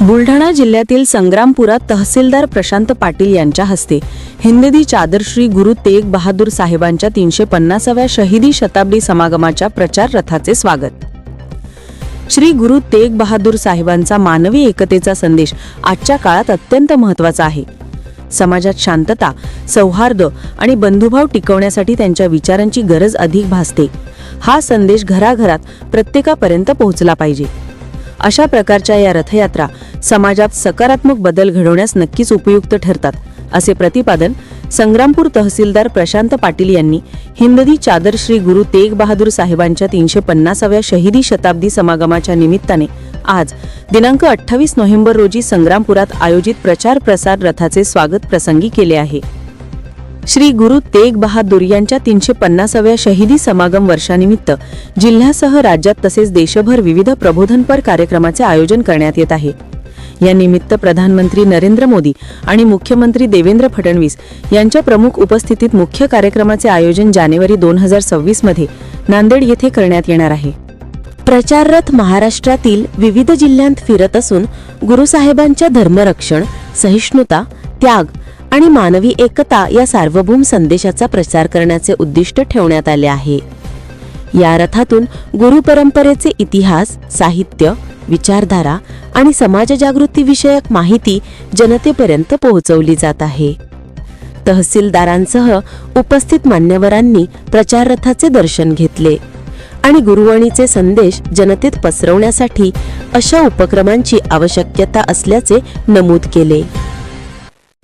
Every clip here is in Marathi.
बुलढाणा जिल्ह्यातील संग्रामपुरात तहसीलदार प्रशांत पाटील यांच्या हस्ते हिंददी चादर श्री गुरु तेग बहादूर साहेबांच्या तीनशे पन्नासाव्या शहीदी शताब्दी समागमाच्या प्रचार रथाचे स्वागत. श्री गुरु तेग बहादूर साहेबांचा मानवी एकतेचा संदेश आजच्या काळात अत्यंत महत्त्वाचा आहे. समाजात शांतता सौहार्द आणि बंधुभाव टिकवण्यासाठी त्यांच्या विचारांची गरज अधिक भासते. हा संदेश घराघरात प्रत्येकापर्यंत पोहोचला पाहिजे. अशा प्रकारच्या या रथयात्रा समाजात सकारात्मक बदल घडवण्यास नक्कीच उपयुक्त ठरतात असे प्रतिपादन संग्रामपूर तहसीलदार प्रशांत पाटील यांनी हिंददी चादर श्री गुरु तेग बहादूर साहेबांच्या तीनशे पन्नासाव्या शहीदी शताब्दी समागमाच्या निमित्ताने आज दिनांक अठ्ठावीस नोव्हेंबर रोजी संग्रामपुरात आयोजित प्रचार प्रसार रथाचे स्वागत प्रसंगी केले आहे. श्री गुरु तेग बहादूर यांच्या तीनशे पन्नासाव्या शहीदी समागम वर्षानिमित्त जिल्ह्यासह राज्यात तसेच देशभर विविध प्रबोधनपर कार्यक्रमाचे आयोजन करण्यात येत आहे. या निमित्त प्रधानमंत्री नरेंद्र मोदी आणि मुख्यमंत्री देवेंद्र फडणवीस यांच्या प्रमुख उपस्थितीत मुख्य कार्यक्रमाचे आयोजन जानेवारी दोन हजार सव्वीसमध्ये नांदेड येथे करण्यात येणार आहे. प्रचार रथ महाराष्ट्रातील विविध जिल्ह्यांत फिरत असून गुरुसाहेबांच्या धर्मरक्षण सहिष्णुता त्याग आणि मानवी एकता या सार्वभौम संदेशाचा प्रचार करण्याचे उद्दिष्ट ठेवण्यात आले आहे. या रथातून गुरु परंपरेचे इतिहास साहित्य विचारधारा आणि समाजजागृतीविषयक माहिती जनतेपर्यंत पोहोचवली जात आहे. तहसीलदारांसह उपस्थित मान्यवरांनी प्रचार रथाचे दर्शन घेतले आणि गुरुवाणीचे संदेश जनतेत पसरवण्यासाठी अशा उपक्रमांची आवश्यकता असल्याचे नमूद केले.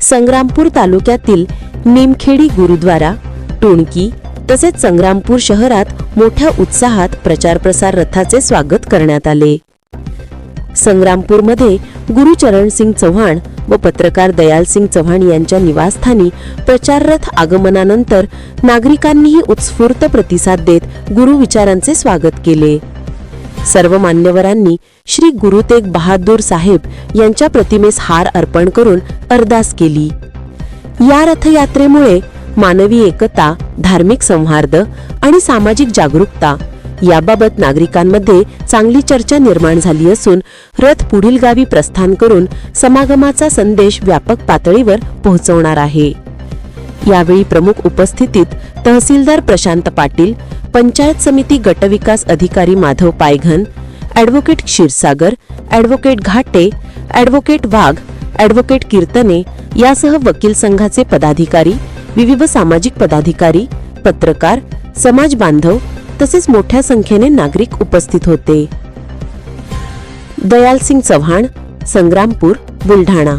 संग्रामपूर तालुक्यातील निमखेडी गुरुद्वारा टोणकी तसेच संग्रामपूर शहरात मोठ्या उत्साहात प्रचार प्रसार रथाचे स्वागत करण्यात आले. संग्रामपूरमध्ये गुरुचरण सिंग चव्हाण व पत्रकार दयाल सिंग चव्हाण यांच्या निवासस्थानी प्रचाररथ आगमनानंतर नागरिकांनीही उत्स्फूर्त प्रतिसाद देत गुरु विचारांचे स्वागत केले. सर्व मान्यवरांनी श्री गुरु तेग बहादूर साहेब यांच्या प्रतिमेस हार अर्पण करून अरदास केली. या रथयात्रेमुळे मानवी एकता धार्मिक संहार्द आणि सामाजिक जागरूकता याबाबत नागरिकांमध्ये चांगली चर्चा निर्माण झाली असून रथ पुढील गावी प्रस्थान करून समागमाचा संदेश व्यापक पातळीवर पोहोचवणार आहे. यावेळी प्रमुख उपस्थितीत तहसीलदार प्रशांत पाटील पंचायत समिती गटविकास अधिकारी Madhav Payghan advocate Kshirsagar advocate Ghate advocate Wagh advocate Kirtane यासह वकील संघाचे पदाधिकारी विविध सामाजिक पदाधिकारी पत्रकार समाज बांधव तसेच मोठ्या संख्येने नागरिक उपस्थित होते. दयालसिंग चव्हाण संग्रामपूर बुलढाणा.